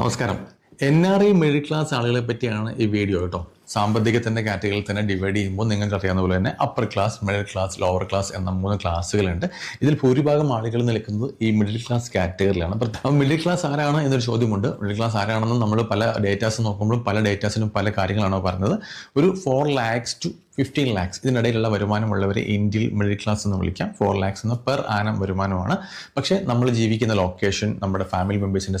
നമസ്കാരം. N R I middle class ആളുകളെ പറ്റിയാണ് ഈ വീഡിയോ കേട്ടോ സാമ്പത്തികത്തിന്റെ കാറ്റഗറിയിൽ തന്നെ ഡിവൈഡ് ചെയ്യുമ്പോൾ നിങ്ങൾക്ക് അറിയാവുന്ന പോലെ തന്നെ upper class middle class lower class എന്ന മൂന്ന് ക്ലാസ്സുകളുണ്ട് ഇതിൽ ഭൂരിഭാഗം ആളുകൾ നിൽക്കുന്നത് ഈ മിഡിൽ ക്ലാസ് കാറ്റഗറിയിലാണ് അപ്പോൾ മിഡിൽ ക്ലാസ് ആരാണ് എന്നൊരു ചോദ്യമുണ്ട്. മിഡിൽ ക്ലാസ് ആരാണെന്ന് നമ്മൾ പല ഡേറ്റാസ് നോക്കുമ്പോഴും പല ഡേറ്റാസിനും പല കാര്യങ്ങളാണ് പറഞ്ഞത്. ഒരു four lakhs to fifteen lakhs ഇതിനിടയിലുള്ള വരുമാനമുള്ളവരെ ഇന്ത്യയിൽ മിഡിൽ ക്ലാസ് എന്ന് വിളിക്കാം. ഫോർ ലാക്സ് എന്ന പെർ ആനം വരുമാനമാണ്. പക്ഷേ നമ്മൾ ജീവിക്കുന്ന ലൊക്കേഷൻ നമ്മുടെ ഫാമിലി മെമ്പേഴ്സിന്റെ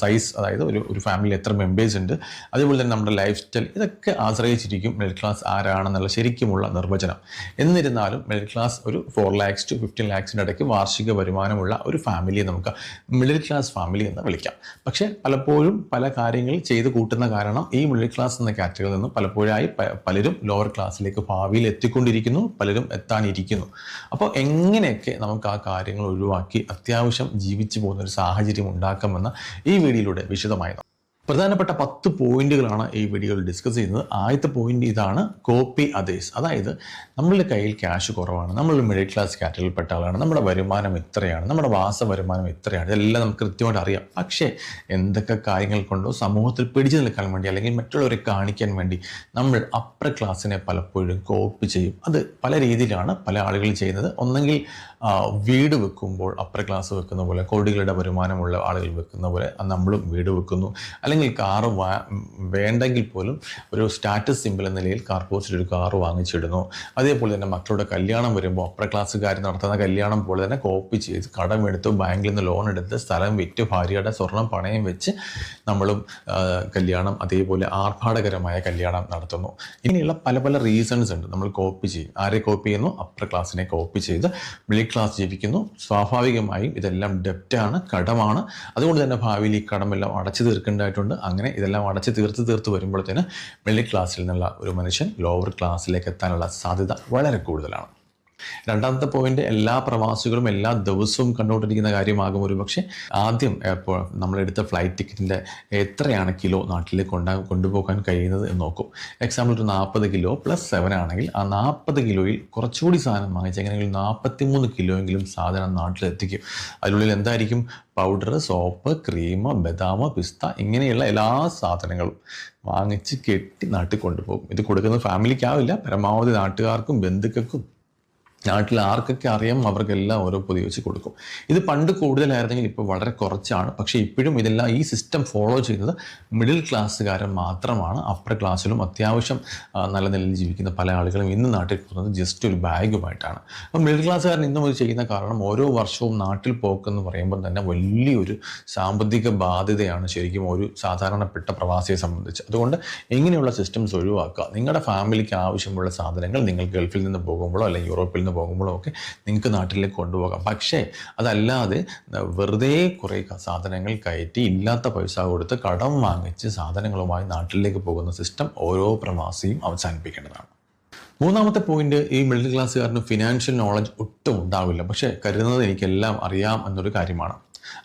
സൈസ് അതായത് ഒരു ഒരു ഫാമിലി എത്ര മെമ്പേഴ്സ് ഉണ്ട് അതുപോലെ തന്നെ നമ്മുടെ ലൈഫ് സ്റ്റൈൽ ഇതൊക്കെ ആശ്രയിച്ചിരിക്കും മിഡിൽ ക്ലാസ് ആരാണെന്നുള്ള ശരിക്കുമുള്ള നിർവചനം എന്നിരുന്നാലും മിഡിൽ ക്ലാസ് ഒരു ഫോർ ലാക്സ് ടു ഫിഫ്റ്റീൻ ലാക്സിന്റെ ഇടയ്ക്ക് വാർഷിക വരുമാനമുള്ള ഒരു ഫാമിലിയെ നമുക്ക് മിഡിൽ ക്ലാസ് ഫാമിലി എന്ന് വിളിക്കാം പക്ഷേ പലപ്പോഴും പല കാര്യങ്ങൾ ചെയ്ത് കൂട്ടുന്ന കാരണം ഈ മിഡിൽ ക്ലാസ് എന്ന കാറ്റഗറിയിൽ നിന്നും പലപ്പോഴായി പലരും ലോവർ ക്ലാസ്സിലേക്ക് ഭാവിയിൽ എത്തിക്കൊണ്ടിരിക്കുന്നു പലരും എത്താനിരിക്കുന്നു അപ്പോൾ എങ്ങനെയൊക്കെ നമുക്ക് ആ കാര്യങ്ങൾ ഒഴിവാക്കി അത്യാവശ്യം ജീവിച്ചു പോകുന്ന ഒരു സാഹചര്യം ഉണ്ടാക്കാമെന്ന് ഈ വീഡിയോയിലൂടെ വിശദമായി. പ്രധാനപ്പെട്ട പത്ത് പോയിന്റുകളാണ് ഈ വീഡിയോയിൽ ഡിസ്കസ് ചെയ്യുന്നത്. ആദ്യത്തെ പോയിന്റ് ഇതാണ് കോപ്പി അതേസ് അതായത് നമ്മളുടെ കയ്യിൽ ക്യാഷ് കുറവാണ്. നമ്മൾ മിഡിൽ ക്ലാസ് കാറ്റഗറിയിൽപ്പെട്ട ആളാണ്. നമ്മുടെ വരുമാനം ഇത്രയാണ്. നമ്മുടെ വാസ വരുമാനം ഇത്രയാണ്. ഇതെല്ലാം നമുക്ക് കൃത്യമായിട്ട് അറിയാം. പക്ഷേ എന്തൊക്കെ കാര്യങ്ങൾ കൊണ്ടോ സമൂഹത്തിൽ പിടിച്ചു നിൽക്കാൻ വേണ്ടി അല്ലെങ്കിൽ മറ്റുള്ളവരെ കാണിക്കാൻ വേണ്ടി നമ്മൾ അപ്പർ ക്ലാസ്സിനെ പലപ്പോഴും കോപ്പി ചെയ്യും. അത് പല രീതിയിലാണ് പല ആളുകൾ ചെയ്യുന്നത്. ഒന്നെങ്കിൽ വീട് വെക്കുമ്പോൾ അപ്പർ ക്ലാസ് വെക്കുന്ന പോലെ കോടികളുടെ വരുമാനമുള്ള ആളുകൾ വെക്കുന്ന പോലെ നമ്മളും വീട് വെക്കുന്നു. അല്ലെങ്കിൽ കാറ് വാ വേണ്ടെങ്കിൽ പോലും ഒരു സ്റ്റാറ്റസ് സിമ്പിൾ എന്ന നിലയിൽ കാർ പോസ്റ്റിൽ ഒരു കാറ് വാങ്ങിച്ചിടുന്നു. അതേപോലെ തന്നെ മക്കളുടെ കല്യാണം വരുമ്പോൾ അപ്പർ ക്ലാസ്സുകാർ നടത്തുന്ന കല്യാണം പോലെ തന്നെ കോപ്പി ചെയ്ത് കടമെടുത്ത് ബാങ്കിൽ നിന്ന് ലോൺ എടുത്ത് സ്ഥലം വിറ്റ് ഭാര്യയുടെ സ്വർണം പണയം വെച്ച് നമ്മളും കല്യാണം അതേപോലെ ആർഭാടകരമായ കല്യാണം നടത്തുന്നു. ഇങ്ങനെയുള്ള പല പല റീസൺസ് ഉണ്ട് നമ്മൾ കോപ്പി ചെയ്യും. ആരെ കോപ്പി ചെയ്യുന്നു? അപ്പർ ക്ലാസ്സിനെ കോപ്പി ചെയ്ത് മിഡിൽ ക്ലാസ് ജീവിക്കുന്നു. സ്വാഭാവികമായും ഇതെല്ലാം ഡെപ്റ്റാണ് കടമാണ്. അതുകൊണ്ട് തന്നെ ഭാവിയിൽ ഈ കടമെല്ലാം അടച്ചു തീർക്കേണ്ടതായിട്ടുണ്ട്. അങ്ങനെ ഇതെല്ലാം അടച്ച് തീർത്ത് തീർത്ത് വരുമ്പോഴത്തേന് മിഡിൽ ക്ലാസ്സിൽ നിന്നുള്ള ഒരു മനുഷ്യൻ ലോവർ ക്ലാസ്സിലേക്ക് എത്താനുള്ള സാധ്യത വളരെ കൂടുതലാണ്. രണ്ടാമത്തെ പോയിന്റ് എല്ലാ പ്രവാസികളും എല്ലാ ദിവസവും കണ്ടുകൊണ്ടിരിക്കുന്ന കാര്യമാകും ഒരു പക്ഷേ ആദ്യം നമ്മളെടുത്ത ഫ്ലൈറ്റ് ടിക്കറ്റിന്റെ എത്രയാണ് കിലോ നാട്ടിലേക്ക് കൊണ്ടാ കൊണ്ടുപോകാൻ കഴിയുന്നത് എന്ന് നോക്കും. എക്സാമ്പിൾ ഒരു നാൽപ്പത് കിലോ പ്ലസ് സെവൻ ആണെങ്കിൽ ആ നാൽപ്പത് കിലോയിൽ കുറച്ചുകൂടി സാധനം വാങ്ങിച്ച് എങ്ങനെയെങ്കിലും നാൽപ്പത്തി മൂന്ന് കിലോയെങ്കിലും സാധനം നാട്ടിലെത്തിക്കും. അതിനുള്ളിൽ എന്തായിരിക്കും? പൗഡർ സോപ്പ് ക്രീം ബദാം പിസ്ത ഇങ്ങനെയുള്ള എല്ലാ സാധനങ്ങളും വാങ്ങിച്ച് കെട്ടി നാട്ടിൽ കൊണ്ടുപോകും. ഇത് കൊടുക്കുന്നത് ഫാമിലിക്കാവില്ല പരമാവധി നാട്ടുകാർക്കും ബന്ധുക്കൾക്കും നാട്ടിൽ ആർക്കൊക്കെ അറിയാം അവർക്കെല്ലാം ഓരോ പൊതി വെച്ച് കൊടുക്കും. ഇത് പണ്ട് കൂടുതലായിരുന്നെങ്കിൽ ഇപ്പോൾ വളരെ കുറച്ചാണ്. പക്ഷേ ഇപ്പോഴും ഇതെല്ലാം ഈ സിസ്റ്റം ഫോളോ ചെയ്യുന്നത് മിഡിൽ ക്ലാസ്സുകാരൻ മാത്രമാണ്. അപ്പർ ക്ലാസ്സിലും അത്യാവശ്യം നല്ല നിലയിൽ ജീവിക്കുന്ന പല ആളുകളും ഇന്ന് നാട്ടിൽ പോകുന്നത് ജസ്റ്റ് ഒരു ബാഗുമായിട്ടാണ്. അപ്പം മിഡിൽ ക്ലാസ്സുകാരൻ ഇന്നും ഇത് ചെയ്യുന്ന കാരണം ഓരോ വർഷവും നാട്ടിൽ പോക്കെന്ന് പറയുമ്പോൾ തന്നെ വലിയൊരു സാമ്പത്തിക ബാധ്യതയാണ് ശരിക്കും ഒരു സാധാരണപ്പെട്ട പ്രവാസിയെ സംബന്ധിച്ച്. അതുകൊണ്ട് ഇങ്ങനെയുള്ള സിസ്റ്റംസ് ഒഴിവാക്കുക. നിങ്ങളുടെ ഫാമിലിക്ക് ആവശ്യമുള്ള സാധനങ്ങൾ നിങ്ങൾ ഗൾഫിൽ നിന്ന് പോകുമ്പോഴോ അല്ലെങ്കിൽ യൂറോപ്പിൽ നിന്ന് പോകുമ്പോഴോ ഒക്കെ നിങ്ങൾക്ക് നാട്ടിലേക്ക് കൊണ്ടുപോകാം. പക്ഷേ അതല്ലാതെ വെറുതെ കുറേ സാധനങ്ങൾ കയറ്റി ഇല്ലാത്ത പൈസ കൊടുത്ത് കടം വാങ്ങിച്ച് സാധനങ്ങളുമായി നാട്ടിലേക്ക് പോകുന്ന സിസ്റ്റം ഓരോ പ്രവാസിയും അവസാനിപ്പിക്കേണ്ടതാണ്. മൂന്നാമത്തെ പോയിന്റ് ഈ മിഡിൽ ക്ലാസ്സുകാരന് ഫിനാൻഷ്യൽ നോളജ് ഒട്ടും ഉണ്ടാവില്ല. പക്ഷേ കരുതുന്നത് എനിക്കെല്ലാം അറിയാം എന്നൊരു കാര്യമാണ്.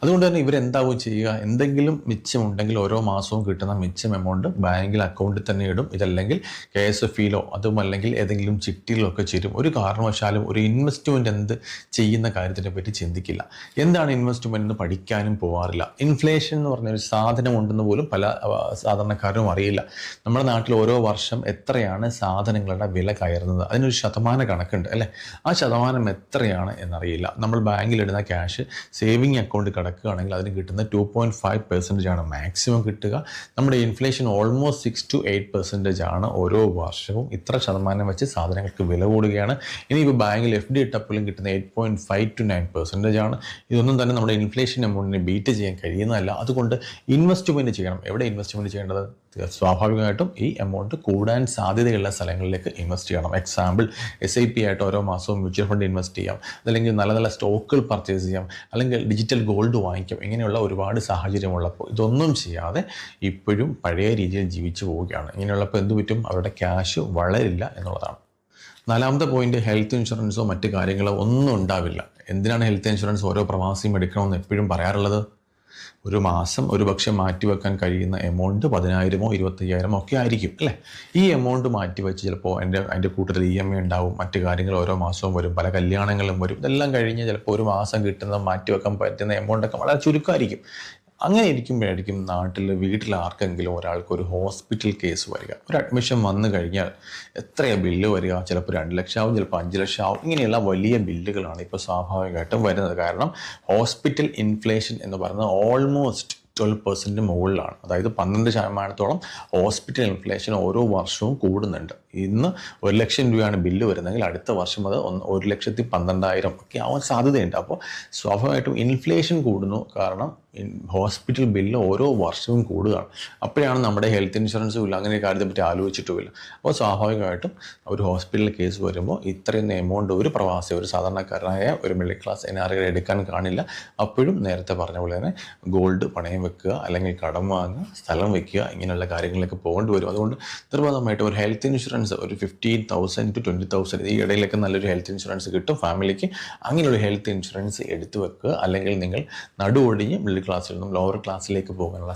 അതുകൊണ്ട് തന്നെ ഇവരെന്താവും ചെയ്യുക? എന്തെങ്കിലും മിച്ചമുണ്ടെങ്കിൽ ഓരോ മാസവും കിട്ടുന്ന മിച്ചം എമൗണ്ട് ബാങ്കിൽ അക്കൗണ്ടിൽ തന്നെ ഇടും. ഇതല്ലെങ്കിൽ കെ എസ് എഫ് ഇയിലോ അതും അല്ലെങ്കിൽ ഏതെങ്കിലും ചിട്ടിയിലോ ഒക്കെ ചേരും. ഒരു കാരണവശാലും ഒരു ഇൻവെസ്റ്റ്മെന്റ് എന്ത് ചെയ്യുന്ന കാര്യത്തിനെ പറ്റി ചിന്തിക്കില്ല. എന്താണ് ഇൻവെസ്റ്റ്മെന്റ് എന്ന് പഠിക്കാനും പോകാറില്ല ഇൻഫ്ലേഷൻ എന്ന് പറഞ്ഞ ഒരു സാധനം ഉണ്ടെന്ന് പോലും പല സാധാരണക്കാരും അറിയില്ല. നമ്മുടെ നാട്ടിൽ ഓരോ വർഷം എത്രയാണ് സാധനങ്ങളുടെ വില കയറുന്നത്? അതിനൊരു ശതമാന കണക്കുണ്ട് അല്ലേ? ആ ശതമാനം എത്രയാണ് എന്നറിയില്ല. നമ്മൾ ബാങ്കിലിടുന്ന ക്യാഷ് സേവിങ് അക്കൗണ്ട് കിടക്കുകയാണെങ്കിൽ അതിന് കിട്ടുന്ന ടു പോയിന്റ് ഫൈവ് പെർസെന്റേജ് ആണ് മാക്സിമം കിട്ടുക. നമ്മുടെ inflation almost six to eight percentage ആണ് ഓരോ വർഷവും ഇത്ര ശതമാനം വെച്ച് സാധനങ്ങൾക്ക് വില കൂടുകയാണ്. ഇനി ഇപ്പോൾ ബാങ്കിൽ എഫ് ഡി ഇട്ടപ്പോഴും കിട്ടുന്ന eight point five to nine percentage ആണ്. ഇതൊന്നും തന്നെ നമ്മുടെ ഇൻഫ്ലേഷൻ എമൗണ്ടിനെ ബീറ്റ് ചെയ്യാൻ കഴിയുന്നതല്ല. അതുകൊണ്ട് ഇൻവെസ്റ്റ്മെന്റ് ചെയ്യണം. എവിടെ ഇൻവെസ്റ്റ്മെന്റ് ചെയ്യേണ്ടത്? സ്വാഭാവികമായിട്ടും ഈ എമൗണ്ട് കൂടാൻ സാധ്യതയുള്ള സ്ഥലങ്ങളിലേക്ക് ഇൻവെസ്റ്റ് ചെയ്യണം. എക്സാമ്പിൾ എസ് ഐ പി ആയിട്ട് ഓരോ മാസവും മ്യൂച്വൽ ഫണ്ട് ഇൻവെസ്റ്റ് ചെയ്യാം. അല്ലെങ്കിൽ നല്ല നല്ല സ്റ്റോക്കുകൾ പർച്ചേസ് ചെയ്യാം. അല്ലെങ്കിൽ ഡിജിറ്റൽ ഗോൾഡ് വാങ്ങിക്കാം. ഇങ്ങനെയുള്ള ഒരുപാട് സാഹചര്യമുള്ളപ്പോൾ ഇതൊന്നും ചെയ്യാതെ ഇപ്പോഴും പഴയ രീതിയിൽ ജീവിച്ചു പോവുകയാണ്. ഇങ്ങനെയുള്ളപ്പോൾ എന്തു പറ്റും? അവരുടെ ക്യാഷ് വളരില്ല എന്നുള്ളതാണ്. നാലാമത്തെ പോയിന്റ് ഹെൽത്ത് ഇൻഷുറൻസോ മറ്റു കാര്യങ്ങളോ ഒന്നും ഉണ്ടാവില്ല. എന്തിനാണ് ഹെൽത്ത് ഇൻഷുറൻസ് ഓരോ പ്രവാസിയും എടുക്കണമെന്ന് എപ്പോഴും പറയാറുള്ളത്? ഒരു മാസം ഒരു പക്ഷേ മാറ്റിവെക്കാൻ കഴിയുന്ന എമൗണ്ട് പതിനായിരമോ ഇരുപത്തയ്യായിരമോ ഒക്കെ ആയിരിക്കും അല്ലേ? ഈ എമൗണ്ട് മാറ്റിവെച്ച് ചിലപ്പോൾ എന്റെ അതിന്റെ കൂട്ടത്തിൽ ഇ എം ഐ ഉണ്ടാവും മറ്റു കാര്യങ്ങൾ ഓരോ മാസവും വരും പല കല്യാണങ്ങളും വരും ഇതെല്ലാം കഴിഞ്ഞ് ചിലപ്പോൾ ഒരു മാസം കിട്ടുന്ന മാറ്റിവെക്കാൻ പറ്റുന്ന എമൗണ്ടൊക്കെ വളരെ ചുരുക്കമായിരിക്കും. അങ്ങനെ ഇരിക്കുമ്പോഴായിരിക്കും നാട്ടിൽ വീട്ടിൽ ആർക്കെങ്കിലും ഒരാൾക്ക് ഒരു ഹോസ്പിറ്റൽ കേസ് വരിക. ഒരു അഡ്മിഷൻ വന്നു കഴിഞ്ഞാൽ എത്രയാണ് ബില്ല് വരിക? ചിലപ്പോൾ രണ്ട് ലക്ഷമാവും ചിലപ്പോൾ അഞ്ച് ലക്ഷം ആവും ഇങ്ങനെയുള്ള വലിയ ബില്ലുകളാണ് ഇപ്പോൾ സ്വാഭാവികമായിട്ടും വരുന്നത്. കാരണം ഹോസ്പിറ്റൽ ഇൻഫ്ലേഷൻ എന്ന് പറയുന്നത് ഓൾമോസ്റ്റ് ട്വൽവ് പെർസെന്റ് മുകളിലാണ്. അതായത് പന്ത്രണ്ട് ശതമാനത്തോളം ഹോസ്പിറ്റൽ ഇൻഫ്ലേഷൻ ഓരോ വർഷവും കൂടുന്നുണ്ട്. ഇന്ന് ഒരു ലക്ഷം രൂപയാണ് ബില്ല് വരുന്നതെങ്കിൽ അടുത്ത വർഷം അത് ഒന്ന് ഒരു ലക്ഷത്തി പന്ത്രണ്ടായിരം ഒക്കെ ആവാൻ സാധ്യതയുണ്ട്. അപ്പോൾ സ്വാഭാവികമായിട്ടും ഇൻഫ്ലേഷൻ കൂടുന്നു. കാരണം ഹോസ്പിറ്റൽ ബില്ല് ഓരോ വർഷവും കൂടുകയാണ്. അപ്പോഴാണ് നമ്മുടെ ഹെൽത്ത് ഇൻഷുറൻസും ഇല്ല അങ്ങനെ കാര്യത്തെ പറ്റി ആലോചിച്ചിട്ടുമില്ല. അപ്പോൾ സ്വാഭാവികമായിട്ടും ഒരു ഹോസ്പിറ്റൽ കേസ് വരുമ്പോൾ ഇത്രയും എമൗണ്ട് ഒരു പ്രവാസി ഒരു സാധാരണക്കാരനായ ഒരു മിഡിൽ ക്ലാസ് എൻ ആർ എടുക്കാൻ കാണില്ല. അപ്പോഴും നേരത്തെ പറഞ്ഞ പോലെ തന്നെ ഗോൾഡ് പണയം വെക്കുക അല്ലെങ്കിൽ കടം വാങ്ങുക സ്ഥലം വെക്കുക ഇങ്ങനെയുള്ള കാര്യങ്ങളിലൊക്കെ പോകേണ്ടി വരും. അതുകൊണ്ട് നിർബന്ധമായിട്ട് ഒരു ഹെൽത്ത് ഇൻഷുറൻസ് ഒരു fifteen thousand to twenty thousand ഈ ഇടയിലൊക്കെ നല്ലൊരു ഹെൽത്ത് ഇൻഷുറൻസ് കിട്ടും. ഫാമിലിക്ക് അങ്ങനെയുള്ള ഹെൽത്ത് ഇൻഷുറൻസ് എടുത്തു വെക്കുക. അല്ലെങ്കിൽ നിങ്ങൾ നടുവൊടിഞ്ഞ് മിഡിൽ ക്ലാസ്സിൽ നിന്നും ലോവർ ക്ലാസ്സിലേക്ക് പോകാനുള്ള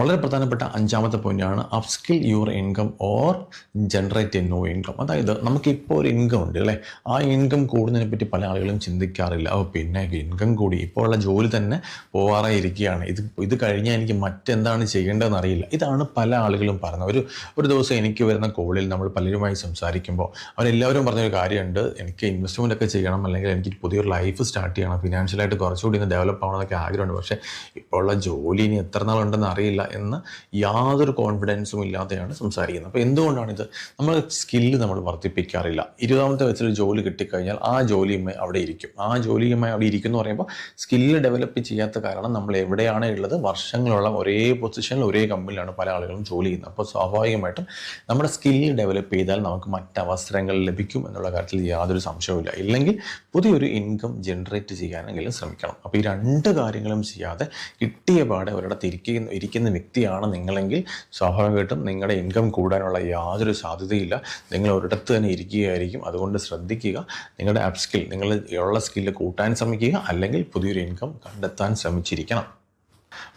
വളരെ പ്രധാനപ്പെട്ട അഞ്ചാമത്തെ പോയിന്റാണ് upskill your income or generate a no income അതായത് നമുക്കിപ്പോൾ ഒരു ഇൻകം ഉണ്ട് അല്ലേ? ആ ഇൻകം കൂടുന്നതിനെ പറ്റി പല ആളുകളും ചിന്തിക്കാറില്ല. ഓ പിന്നെ ഇൻകം കൂടി. ഇപ്പോൾ ഉള്ള ജോലി തന്നെ പോവാറായി ഇരിക്കുകയാണ്. ഇത് ഇത് കഴിഞ്ഞാൽ എനിക്ക് മറ്റെന്താണ് ചെയ്യേണ്ടതെന്ന് അറിയില്ല. ഇതാണ് പല ആളുകളും പറയുന്നത് ഒരു ഒരു ദിവസം എനിക്ക് വരുന്ന കോളിൽ നമ്മൾ പലരുമായി സംസാരിക്കുമ്പോൾ അവരെല്ലാവരും പറഞ്ഞൊരു കാര്യമുണ്ട്. എനിക്ക് ഇൻവെസ്റ്റ്മെന്റ് ഒക്കെ ചെയ്യണം. അല്ലെങ്കിൽ എനിക്ക് പുതിയൊരു ലൈഫ് സ്റ്റാർട്ട് ചെയ്യണം. ഫിനാൻഷ്യലായിട്ട് കുറച്ചുകൂടി ഒന്ന് ഡെവലപ്പ് ആവണമെന്നൊക്കെ ആഗ്രഹമുണ്ട്. പക്ഷേ ഇപ്പോൾ ഉള്ള ജോലി ഇനി എത്ര നാളുണ്ടെന്ന് അറിയില്ല എന്ന് യാതൊരു കോൺഫിഡൻസും ഇല്ലാതെയാണ് സംസാരിക്കുന്നത്. അപ്പോൾ എന്തുകൊണ്ടാണിത്? നമ്മൾ സ്കില്ല് നമ്മൾ വർദ്ധിപ്പിക്കാറില്ല. ഇരുപതാമത്തെ വയസ്സിൽ ജോലി കിട്ടിക്കഴിഞ്ഞാൽ ആ ജോലിയുമായി അവിടെ ഇരിക്കും. ആ ജോലിയുമായി അവിടെ ഇരിക്കും എന്ന് പറയുമ്പോൾ സ്കില്ല് ഡെവലപ്പ് ചെയ്യാത്ത കാരണം നമ്മൾ എവിടെയാണ് ഉള്ളത്? വർഷങ്ങളോളം ഒരേ പൊസിഷനിൽ ഒരേ കമ്പനിയിലാണ് പല ആളുകളും ജോലി ചെയ്യുന്നത്. അപ്പോൾ സ്വാഭാവികമായിട്ടും നമ്മുടെ സ്കില്ല് ഡെവലപ്പ് ചെയ്താൽ നമുക്ക് മറ്റ് അവസരങ്ങൾ ലഭിക്കും എന്നുള്ള കാര്യത്തിൽ യാതൊരു സംശയവുമില്ല. ഇല്ലെങ്കിൽ പുതിയൊരു ഇൻകം ജനറേറ്റ് ചെയ്യാനെങ്കിലും ശ്രമിക്കണം. അപ്പോൾ ഈ രണ്ട് കാര്യങ്ങളും ചെയ്യാതെ കിട്ടിയ പാടെ ഒരിടത്ത് ഇരിക്കുന്ന ഇരിക്കുന്ന വ്യക്തിയാണ് നിങ്ങളെങ്കിൽ സ്വാഭാവികമായിട്ടും നിങ്ങളുടെ ഇൻകം കൂടാനുള്ള യാതൊരു സാധ്യതയില്ല. നിങ്ങൾ ഒരിടത്ത് തന്നെ ഇരിക്കുകയായിരിക്കും. അതുകൊണ്ട് ശ്രദ്ധിക്കുക. നിങ്ങളുടെ അപ്സ്കിൽ സ്കിൽ നിങ്ങൾ ഉള്ള സ്കില്ല് കൂട്ടാൻ ശ്രമിക്കുക. അല്ലെങ്കിൽ പുതിയൊരു ഇൻകം കണ്ടെത്താൻ ശ്രമിച്ചിരിക്കണം.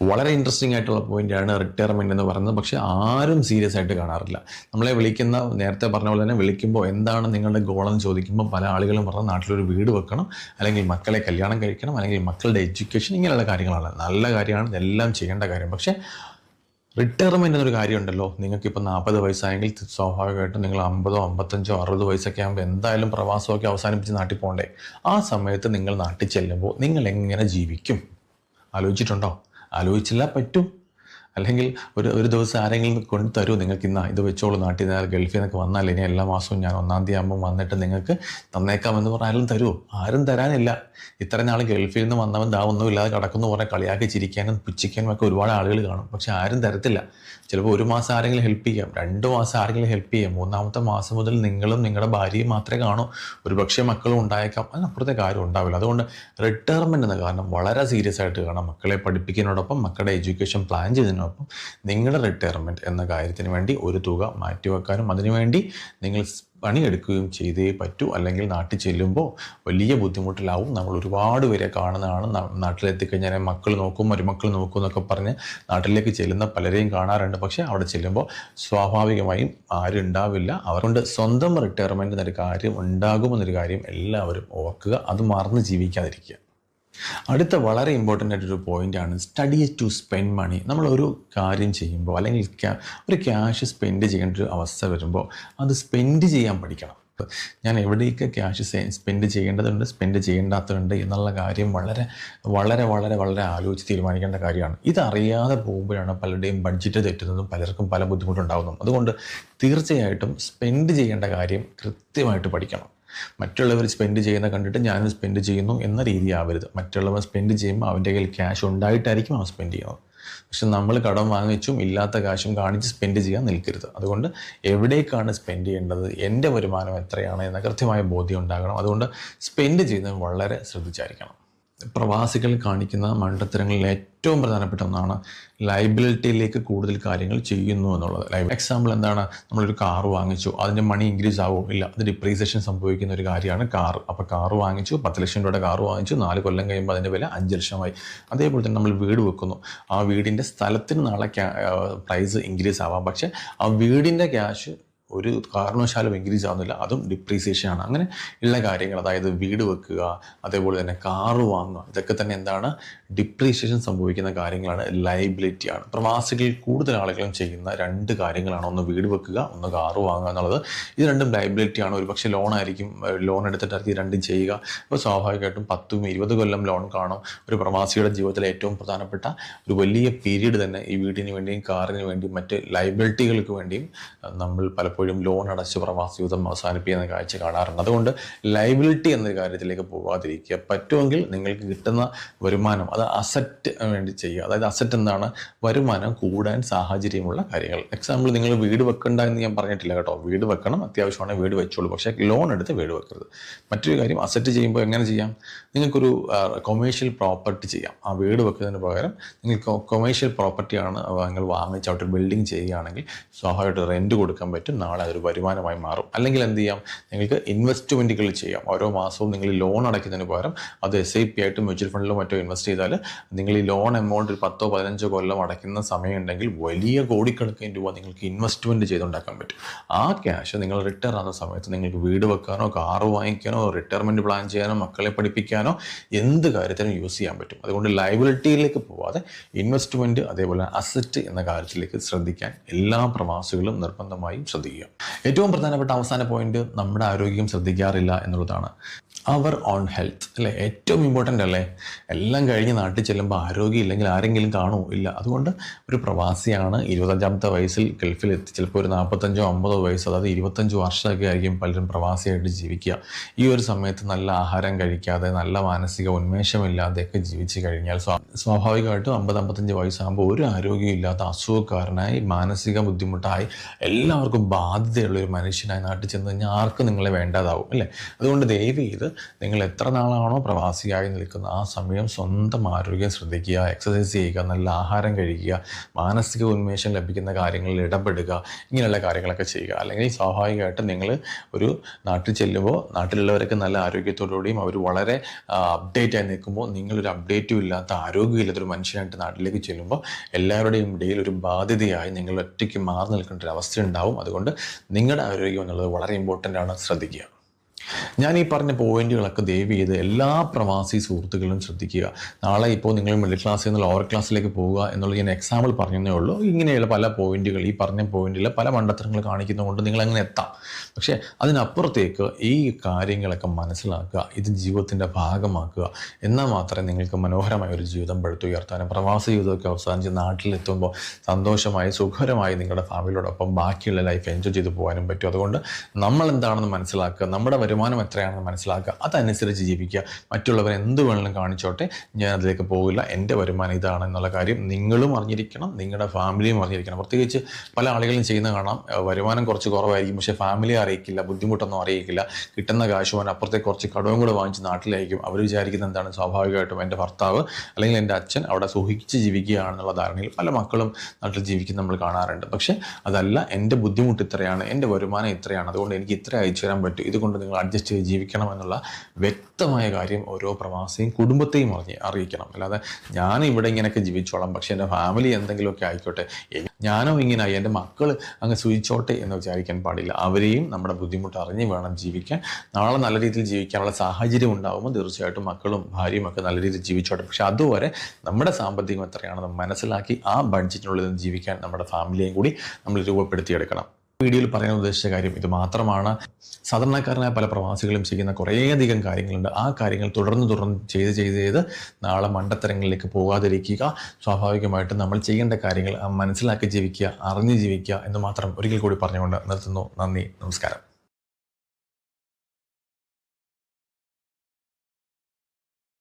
വളരെ ഇൻട്രസ്റ്റിംഗ് ആയിട്ടുള്ള പോയിന്റാണ് റിട്ടയർമെന്റ് എന്ന് പറയുന്നത്. പക്ഷേ ആരും സീരിയസ് ആയിട്ട് കാണാറില്ല. നമ്മളെ വിളിക്കുന്ന നേരത്തെ പറഞ്ഞ പോലെ തന്നെ വിളിക്കുമ്പോൾ എന്താണ് നിങ്ങളുടെ ഗോളെന്ന് ചോദിക്കുമ്പോൾ പല ആളുകളും പറഞ്ഞ നാട്ടിലൊരു വീട് വെക്കണം അല്ലെങ്കിൽ മക്കളെ കല്യാണം കഴിക്കണം അല്ലെങ്കിൽ മക്കളുടെ എഡ്യൂക്കേഷൻ ഇങ്ങനെയുള്ള കാര്യങ്ങളാണ്. നല്ല കാര്യമാണ് ഇതെല്ലാം ചെയ്യേണ്ട കാര്യം. പക്ഷേ റിട്ടയർമെന്റ് എന്നൊരു കാര്യമുണ്ടല്ലോ. നിങ്ങൾക്കിപ്പോൾ നാൽപ്പത് വയസ്സായെങ്കിൽ സ്വാഭാവികമായിട്ടും നിങ്ങൾ അമ്പതോ അമ്പത്തഞ്ചോ അറുപത് വയസ്സൊക്കെ ആകുമ്പോൾ എന്തായാലും പ്രവാസമൊക്കെ അവസാനിപ്പിച്ച് നാട്ടിൽ പോകണ്ടേ? ആ സമയത്ത് നിങ്ങൾ നാട്ടിൽ ചെല്ലുമ്പോൾ നിങ്ങൾ എങ്ങനെ ജീവിക്കും? ആലോചിച്ചിട്ടുണ്ടോ? ആലോചിച്ചില്ല പറ്റും. അല്ലെങ്കിൽ ഒരു ഒരു ദിവസം ആരെങ്കിലും കൊണ്ട് തരൂ നിങ്ങൾക്ക് ഇന്ന് ഇത് വെച്ചോളൂ നാട്ടിൽ നിന്ന് ഗൾഫിൽ നിന്നൊക്കെ വന്നാൽ ഇനി എല്ലാ മാസവും ഞാൻ ഒന്നാം തീയതി ആകുമ്പോൾ വന്നിട്ട് നിങ്ങൾക്ക് തന്നേക്കാമെന്ന് പറഞ്ഞാലും തരുമോ ആരും തരാനില്ല. ഇത്ര നാൾ ഗൾഫിൽ നിന്ന് വന്നവൻ ദാ ഒന്നും ഇല്ലാതെ കിടക്കുന്നു പറഞ്ഞാൽ കളിയാക്കി ചിരിക്കാനും പുച്ഛിക്കാനും ഒക്കെ ഒരുപാട് ആളുകൾ കാണും. പക്ഷെ ആരും തരത്തില്ല. ചിലപ്പോൾ ഒരു മാസം ആരെങ്കിലും ഹെൽപ്പ് ചെയ്യാം. രണ്ട് മാസം ആരെങ്കിലും ഹെൽപ്പ് ചെയ്യാം. മൂന്നാമത്തെ മാസം മുതൽ നിങ്ങളും നിങ്ങളുടെ ഭാര്യയും മാത്രമേ കാണൂ. ഒരു പക്ഷേ മക്കളും ഉണ്ടായേക്കാം. അതിനപ്പുറത്തെ കാര്യം ഉണ്ടാവില്ല. അതുകൊണ്ട് റിട്ടയർമെന്റ് എന്ന കാരണം വളരെ സീരിയസ് ആയിട്ട് കാണാം. മക്കളെ പഠിപ്പിക്കുന്നതിനോടൊപ്പം മക്കളുടെ എഡ്യൂക്കേഷൻ പ്ലാൻ ചെയ്തതിനോടൊപ്പം നിങ്ങളുടെ റിട്ടയർമെന്റ് എന്ന കാര്യത്തിന് വേണ്ടി ഒരു തുക മാറ്റിവെക്കാനും അതിനുവേണ്ടി നിങ്ങൾ പണിയെടുക്കുകയും ചെയ്തേ പറ്റൂ. അല്ലെങ്കിൽ നാട്ടിൽ ചെല്ലുമ്പോൾ വലിയ ബുദ്ധിമുട്ടിലാവും. നമ്മൾ ഒരുപാട് പേരെ കാണുന്നതാണ്. നാട്ടിലെത്തിക്കഴിഞ്ഞാൽ മക്കൾ നോക്കും മരുമക്കൾ നോക്കും എന്നൊക്കെ പറഞ്ഞ് നാട്ടിലേക്ക് ചെല്ലുന്ന പലരെയും കാണാറുണ്ട്. പക്ഷേ അവിടെ ചെല്ലുമ്പോൾ സ്വാഭാവികമായും ആരും ഉണ്ടാവില്ല. അവർക്കൊണ്ട് സ്വന്തം റിട്ടയർമെന്റ് എന്നൊരു കാര്യം ഉണ്ടാകുമെന്നൊരു കാര്യം എല്ലാവരും ഓർക്കുക. അത് മറന്ന് ജീവിക്കാതിരിക്കുക. അടുത്ത വളരെ ഇമ്പോർട്ടന്റ് ആയിട്ടൊരു പോയിന്റാണ് സ്റ്റഡി ടു സ്പെൻഡ് മണി ഒരു കാര്യം ചെയ്യുമ്പോൾ അല്ലെങ്കിൽ ഒരു ക്യാഷ് സ്പെൻഡ് ചെയ്യേണ്ട ഒരു അവസ്ഥ വരുമ്പോൾ അത് സ്പെൻഡ് ചെയ്യാൻ പഠിക്കണം. ഞാൻ എവിടെയൊക്കെ ക്യാഷ് സ്പെൻഡ് ചെയ്യേണ്ടതുണ്ട് സ്പെൻഡ് ചെയ്യേണ്ടാത്തതുണ്ട് എന്നുള്ള കാര്യം വളരെ വളരെ വളരെ വളരെ ആലോചിച്ച് തീരുമാനിക്കേണ്ട കാര്യമാണ്. ഇതറിയാതെ പോകുമ്പോഴാണ് പലരുടെയും ബഡ്ജറ്റ് തെറ്റുന്നതും പലർക്കും പല ബുദ്ധിമുട്ടുണ്ടാകുന്നതും അതുകൊണ്ട് തീർച്ചയായിട്ടും സ്പെൻഡ് ചെയ്യേണ്ട കാര്യം കൃത്യമായിട്ട് പഠിക്കണം. മറ്റുള്ളവർ സ്പെൻഡ് ചെയ്യുന്ന കണ്ടിട്ട് ഞാനും സ്പെൻഡ് ചെയ്യുന്നു എന്ന രീതി ആവരുത് മറ്റുള്ളവർ സ്പെൻഡ് ചെയ്യുമ്പോൾ അവന്റെ കയ്യിൽ ക്യാഷ് ഉണ്ടായിട്ടായിരിക്കും അവൻ സ്പെൻഡ് ചെയ്യുന്നത്. പക്ഷെ നമ്മൾ കടം വാങ്ങിച്ചും ഇല്ലാത്ത കാശും കാണിച്ച് സ്പെൻഡ് ചെയ്യാൻ നിൽക്കരുത്. അതുകൊണ്ട് എവിടേക്കാണ് സ്പെൻഡ് ചെയ്യേണ്ടത്? എന്റെ വരുമാനം എത്രയാണ്? എന്ന കൃത്യമായ ബോധ്യം ഉണ്ടാകണം. അതുകൊണ്ട് സ്പെൻഡ് ചെയ്യുന്നത് വളരെ ശ്രദ്ധിച്ചായിരിക്കണം. പ്രവാസികൾ കാണിക്കുന്ന മണ്ടത്തരങ്ങളിൽ ഏറ്റവും പ്രധാനപ്പെട്ട ഒന്നാണ് ലൈബിലിറ്റിയിലേക്ക് കൂടുതൽ കാര്യങ്ങൾ ചെയ്യുന്നു എന്നുള്ളത്. ലൈബ് എക്സാമ്പിൾ എന്താണ്? നമ്മളൊരു കാർ വാങ്ങിച്ചു. അതിന്റെ മണി ഇൻക്രീസ് ആവും? ഇല്ല. അത് ഡിപ്രീസിയേഷൻ സംഭവിക്കുന്ന ഒരു കാര്യമാണ് കാർ. അപ്പോൾ കാർ വാങ്ങിച്ചു പത്ത് ലക്ഷം രൂപയുടെ കാർ വാങ്ങിച്ചു നാല് കൊല്ലം കഴിയുമ്പോൾ അതിന്റെ വില അഞ്ച് ലക്ഷമായി. അതേപോലെ തന്നെ നമ്മൾ വീട് വെക്കുന്നു. ആ വീടിന്റെ സ്ഥലത്തിന് നാളെ പ്രൈസ് ഇൻക്രീസ് ആവാം. പക്ഷേ ആ വീടിന്റെ ക്യാഷ് ഒരു കാരണവശാലും ഇൻക്രീസ് ആവുന്നില്ല. അതും ഡിപ്രീസിയേഷൻ ആണ്. അങ്ങനെ ഉള്ള കാര്യങ്ങൾ അതായത് വീട് വെക്കുക അതേപോലെ തന്നെ കാറ് വാങ്ങുക ഇതൊക്കെ തന്നെ എന്താണ്? ഡിപ്രീസിയേഷൻ സംഭവിക്കുന്ന കാര്യങ്ങളാണ്. ലൈബിലിറ്റി ആണ്. പ്രവാസികളിൽ കൂടുതൽ ആളുകളും ചെയ്യുന്ന രണ്ട് കാര്യങ്ങളാണ്. ഒന്ന് വീട് വെക്കുക ഒന്ന് കാറ് വാങ്ങുക എന്നുള്ളത്. ഇത് രണ്ടും ലൈബിലിറ്റി ആണ്. ഒരുപക്ഷെ ലോൺ ആയിരിക്കും ലോൺ എടുത്തിട്ടായിരിക്കും രണ്ടും ചെയ്യുക. അപ്പോൾ സ്വാഭാവികമായിട്ടും പത്തും ഇരുപത് കൊല്ലം ലോൺ കാണും. ഒരു പ്രവാസിയുടെ ജീവിതത്തിലെ ഏറ്റവും പ്രധാനപ്പെട്ട ഒരു വലിയ പീരീഡ് തന്നെ ഈ വീടിന് വേണ്ടിയും കാറിന് വേണ്ടിയും മറ്റ് ലൈബിലിറ്റികൾക്ക് വേണ്ടിയും നമ്മൾ പലപ്പോഴും ലോൺ അടച്ച് പ്രവാസി ജീവിതം അവസാനിപ്പിക്കുന്ന കാഴ്ച കാണാറുണ്ട്. അതുകൊണ്ട് ലൈബിലിറ്റി എന്ന കാര്യത്തിലേക്ക് പോകാതിരിക്കുക. പറ്റുമെങ്കിൽ നിങ്ങൾക്ക് കിട്ടുന്ന വരുമാനം അത് അസറ്റ് വേണ്ടി ചെയ്യുക. അതായത് അസറ്റ് എന്താണ്? വരുമാനം കൂടാൻ സാഹചര്യമുള്ള കാര്യങ്ങൾ. എക്സാമ്പിൾ നിങ്ങൾ വീട് വെക്കണ്ട എന്ന് ഞാൻ പറഞ്ഞിട്ടില്ല കേട്ടോ. വീട് വെക്കണം അത്യാവശ്യമാണ് വീട് വെച്ചോളൂ. പക്ഷേ ലോൺ എടുത്ത് വീട് വെക്കരുത്. മറ്റൊരു കാര്യം അസറ്റ് ചെയ്യുമ്പോൾ എങ്ങനെ ചെയ്യാം? നിങ്ങൾക്കൊരു കൊമേഴ്ഷ്യൽ പ്രോപ്പർട്ടി ചെയ്യാം. ആ വീട് വെക്കുന്നതിന് പകരം നിങ്ങൾക്ക് കൊമേഴ്ഷ്യൽ പ്രോപ്പർട്ടിയാണ് നിങ്ങൾ വാങ്ങിച്ച് അവിടെ ബിൽഡിംഗ് ചെയ്യുകയാണെങ്കിൽ സ്വാഭാവികമായിട്ട് റെന്റ് കൊടുക്കാൻ പറ്റും. നാളെ അതൊരു വരുമാനമായി മാറും. അല്ലെങ്കിൽ എന്ത് ചെയ്യാം? നിങ്ങൾക്ക് ഇൻവെസ്റ്റ്മെന്റുകൾ ചെയ്യാം. ഓരോ മാസവും നിങ്ങൾ ലോൺ അടയ്ക്കുന്നതിന് പകരം അത് എസ് ഐ പി ആയിട്ട് മ്യൂച്വൽ ഫണ്ടിലോ മറ്റോ ഇൻവെസ്റ്റ് ചെയ്താൽ നിങ്ങൾ ഈ ലോൺ എമൗണ്ട് ഒരു പത്തോ പതിനഞ്ചോ കൊല്ലം അടയ്ക്കുന്ന സമയമുണ്ടെങ്കിൽ വലിയ കോടിക്കണക്കിന് രൂപ നിങ്ങൾക്ക് ഇൻവെസ്റ്റ്മെന്റ് ചെയ്തുണ്ടാക്കാൻ പറ്റും. ആ ക്യാഷ് നിങ്ങൾ റിട്ടയർ ആകുന്ന സമയത്ത് നിങ്ങൾക്ക് വീട് വെക്കാനോ കാറ് വാങ്ങിക്കാനോ റിട്ടയർമെന്റ് പ്ലാൻ ചെയ്യാനോ മക്കളെ പഠിപ്പിക്കാനോ എന്ത് കാര്യത്തിനും യൂസ് ചെയ്യാൻ പറ്റും. അതുകൊണ്ട് ലൈബിലിറ്റിയിലേക്ക് പോവാതെ ഇൻവെസ്റ്റ്മെന്റ് അതേപോലെ അസറ്റ് എന്ന കാര്യത്തിലേക്ക് ശ്രദ്ധിക്കാൻ എല്ലാ പ്രവാസികളും നിർബന്ധമായും ശ്രദ്ധിക്കുക ഏറ്റവും പ്രധാനപ്പെട്ട അവസാന പോയിന്റ് നമ്മുടെ ആരോഗ്യം ശ്രദ്ധിക്കാറില്ല എന്നുള്ളതാണ്. അവർ ഓൺ ഹെൽത്ത് അല്ലേ? ഏറ്റവും ഇമ്പോർട്ടന്റ് അല്ലേ? എല്ലാം കഴിഞ്ഞ് നാട്ടിൽ ചെല്ലുമ്പോൾ ആരോഗ്യം ഇല്ലെങ്കിൽ ആരെങ്കിലും കാണുമോ ഇല്ല. അതുകൊണ്ട് ഒരു പ്രവാസിയാണ് ഇരുപത്തഞ്ചാമത്തെ വയസ്സിൽ ഗൾഫിൽ എത്തി. ചിലപ്പോൾ ഒരു നാൽപ്പത്തഞ്ചോ അമ്പതോ വയസ്സ് അതായത് ഇരുപത്തഞ്ച് വർഷമൊക്കെ ആയിരിക്കും പലരും പ്രവാസിയായിട്ട് ജീവിക്കുക. ഈ ഒരു സമയത്ത് നല്ല ആഹാരം കഴിക്കാതെ നല്ല മാനസിക ഉന്മേഷമില്ലാതെയൊക്കെ ജീവിച്ചു കഴിഞ്ഞാൽ സ്വാ സ്വാഭാവികമായിട്ടും അമ്പത് അമ്പത്തഞ്ച് വയസ്സാകുമ്പോൾ ഒരു ആരോഗ്യം ഇല്ലാത്ത അസുഖക്കാരനായി മാനസിക ബുദ്ധിമുട്ടായി എല്ലാവർക്കും ബാധ്യതയുള്ള ഒരു മനുഷ്യനായി നാട്ടിൽ ചെന്ന് കഴിഞ്ഞാൽ ആർക്കും നിങ്ങളെ വേണ്ടാതാവും അല്ലേ? അതുകൊണ്ട് ദയവ് ചെയ്ത് നിങ്ങൾ എത്ര നാളാണോ പ്രവാസിയായി നിൽക്കുന്നത് ആ സമയം സ്വന്തം ആരോഗ്യം ശ്രദ്ധിക്കുക എക്സസൈസ് ചെയ്യുക നല്ല ആഹാരം കഴിക്കുക മാനസിക ഉന്മേഷം ലഭിക്കുന്ന കാര്യങ്ങളിൽ ഇടപെടുക ഇങ്ങനെയുള്ള കാര്യങ്ങളൊക്കെ ചെയ്യുക. അല്ലെങ്കിൽ സ്വാഭാവികമായിട്ടും നിങ്ങൾ ഒരു നാട്ടിൽ ചെല്ലുമ്പോൾ നാട്ടിലുള്ളവരൊക്കെ നല്ല ആരോഗ്യത്തോടുകൂടിയും അവർ വളരെ അപ്ഡേറ്റ് ആയി നിൽക്കുമ്പോൾ നിങ്ങളൊരു അപ്ഡേറ്റും ഇല്ലാത്ത ആരോഗ്യമില്ലാത്തൊരു മനുഷ്യനായിട്ട് നാട്ടിലേക്ക് ചെല്ലുമ്പോൾ എല്ലാവരുടെയും ഇടയിൽ ഒരു ബാധ്യതയായി നിങ്ങൾ ഒറ്റയ്ക്ക് മാറി നിൽക്കേണ്ട ഒരു അവസ്ഥ ഉണ്ടാവും. അതുകൊണ്ട് നിങ്ങളുടെ ആരോഗ്യം എന്നുള്ളത് വളരെ ഇമ്പോർട്ടന്റ് ആണ്. ശ്രദ്ധിക്കുക. ഞാൻ ഈ പറഞ്ഞ പോയിന്റുകളൊക്കെ ദയവ് ചെയ്ത് എല്ലാ പ്രവാസി സുഹൃത്തുക്കളും ശ്രദ്ധിക്കുക. നാളെ ഇപ്പോൾ നിങ്ങൾ മിഡിൽ ക്ലാസ്സിൽ നിന്ന് ലോവർ ക്ലാസ്സിലേക്ക് പോവുക എന്നുള്ളത് ഞാൻ എക്സാമ്പിൾ പറഞ്ഞതേ ഉള്ളൂ. ഇങ്ങനെയുള്ള പല പോയിന്റുകൾ ഈ പറഞ്ഞ പോയിന്റിൽ പല മണ്ടത്തരങ്ങൾ കാണിക്കുന്നതുകൊണ്ട് നിങ്ങൾ അങ്ങനെ എത്താം. പക്ഷേ അതിനപ്പുറത്തേക്ക് ഈ കാര്യങ്ങളൊക്കെ മനസ്സിലാക്കുക ഇത് ജീവിതത്തിന്റെ ഭാഗമാക്കുക. എന്നാൽ മാത്രമേ നിങ്ങൾക്ക് മനോഹരമായ ഒരു ജീവിതം പടുത്തുയർത്താനും പ്രവാസ ജീവിതമൊക്കെ അവസാനിച്ച് നാട്ടിലെത്തുമ്പോൾ സന്തോഷമായി സുഖകരമായി നിങ്ങളുടെ ഫാമിലിയോടൊപ്പം ബാക്കിയുള്ള ലൈഫ് എൻജോയ് ചെയ്തു പോകാനും പറ്റും. അതുകൊണ്ട് നമ്മൾ എന്താണെന്ന് മനസ്സിലാക്കുക നമ്മുടെ വരുമാനം എത്രയാണെന്ന് മനസ്സിലാക്കുക. അതനുസരിച്ച് ജീവിക്കുക. മറ്റുള്ളവർ എന്ത് വേണമെങ്കിലും കാണിച്ചോട്ടെ. ഞാൻ അതിലേക്ക് പോകില്ല. എന്റെ വരുമാനം ഇതാണ് എന്നുള്ള കാര്യം നിങ്ങളും അറിഞ്ഞിരിക്കണം. നിങ്ങളുടെ ഫാമിലിയും അറിഞ്ഞിരിക്കണം. പ്രത്യേകിച്ച് പല ആളുകളും ചെയ്യുന്ന കാണാം. വരുമാനം കുറച്ച് കുറവായിരിക്കും. പക്ഷേ ഫാമിലിയെ അറിയിക്കില്ല. ബുദ്ധിമുട്ടൊന്നും അറിയിക്കില്ല. കിട്ടുന്ന കാശുവാൻ അപ്പുറത്തെ കുറച്ച് കടവും കൂടെ വാങ്ങിച്ച് നാട്ടിലായിരിക്കും. അവർ വിചാരിക്കുന്നത് എന്താണ്? സ്വാഭാവികമായിട്ടും എന്റെ ഭർത്താവ് അല്ലെങ്കിൽ എന്റെ അച്ഛൻ അവിടെ സുഖിച്ച് ജീവിക്കുകയാണെന്നുള്ള ധാരണയിൽ പല മക്കളും നാട്ടിൽ ജീവിക്കുന്ന നമ്മൾ കാണാറുണ്ട്. പക്ഷേ അതല്ല എന്റെ ബുദ്ധിമുട്ട് ഇത്രയാണ്. എന്റെ വരുമാനം ഇത്രയാണ്. അതുകൊണ്ട് എനിക്ക് ഇത്ര അയച്ചു തരാൻ പറ്റും. ഇതുകൊണ്ട് നിങ്ങൾ അഡ്ജസ്റ്റ് ചെയ്ത് ജീവിക്കണം എന്നുള്ള വ്യക്തമായ കാര്യം ഓരോ പ്രവാസിയും കുടുംബത്തെയും അറിഞ്ഞ് അറിയിക്കണം. അല്ലാതെ ഞാൻ ഇവിടെ ഇങ്ങനെയൊക്കെ ജീവിച്ചോളാം. പക്ഷേ എന്റെ ഫാമിലി എന്തെങ്കിലുമൊക്കെ ആയിക്കോട്ടെ ഞാനോ ഇങ്ങനായി എന്റെ മക്കൾ അങ്ങ് സൂചിച്ചോട്ടെ എന്ന് വിചാരിക്കാൻ പാടില്ല. അവരെയും നമ്മുടെ ബുദ്ധിമുട്ട് അറിഞ്ഞ് വേണം ജീവിക്കാൻ. നാളെ നല്ല രീതിയിൽ ജീവിക്കാനുള്ള സാഹചര്യം ഉണ്ടാകുമ്പോൾ തീർച്ചയായിട്ടും മക്കളും ഭാര്യയും ഒക്കെ നല്ല രീതിയിൽ ജീവിച്ചോട്ടെ. പക്ഷേ അതുവരെ നമ്മുടെ സാമ്പത്തികം എത്രയാണെന്ന് മനസ്സിലാക്കി ആ ബഡ്ജറ്റിനുള്ളിൽ നിന്ന് ജീവിക്കാൻ നമ്മുടെ ഫാമിലിയെയും കൂടി നമ്മൾ രൂപപ്പെടുത്തിയെടുക്കണം. വീഡിയോയിൽ പറയാൻ ഉദ്ദേശിച്ച കാര്യം ഇത് മാത്രമാണ്. സാധാരണക്കാരനായ പല പ്രവാസികളും ചെയ്യുന്ന കുറേയധികം കാര്യങ്ങളുണ്ട്. ആ കാര്യങ്ങൾ തുടർന്ന് തുടർന്ന് ചെയ്ത് ചെയ്ത് ചെയ്ത് നാളെ മണ്ടത്തരങ്ങളിലേക്ക് പോകാതിരിക്കുക. സ്വാഭാവികമായിട്ടും നമ്മൾ ചെയ്യേണ്ട കാര്യങ്ങൾ മനസ്സിലാക്കി ജീവിക്കുക അറിഞ്ഞ് ജീവിക്കുക എന്ന് മാത്രം ഒരിക്കൽ കൂടി പറഞ്ഞുകൊണ്ട് നിർത്തുന്നു. നന്ദി നമസ്കാരം.